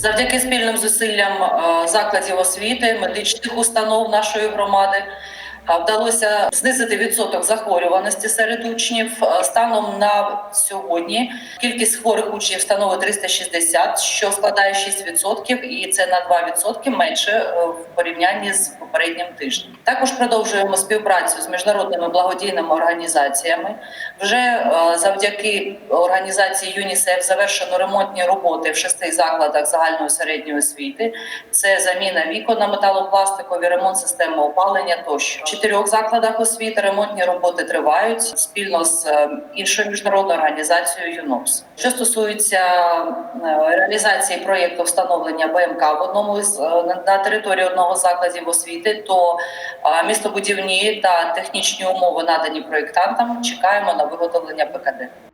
Завдяки спільним зусиллям е, закладів освіти, медичних установ нашої громади вдалося знизити відсоток захворюваності серед учнів. Е, Станом на сьогодні кількість хворих учнів становить 360, що складає 6%, і це на 2% менше е, в порівнянні з попереднім тижнем. Також продовжуємо співпрацю з міжнародними благодійними організаціями. Вже е, завдяки організації ЮНІСЕФ завершено ремонтні роботи в шести закладах загальної середньої освіти. Це заміна вікон на металопластикові, ремонт системи опалення тощо. Чотирьох закладах освіти ремонтні роботи тривають спільно з е, іншою міжнародною організацією ЮНОПС. Що стосується е, реалізації проєкту встановлення БМК в одному з е, на- території одного з закладів освіти, то містобудівні та технічні умови надані проєктантам. Чекаємо на виготовлення ПКД.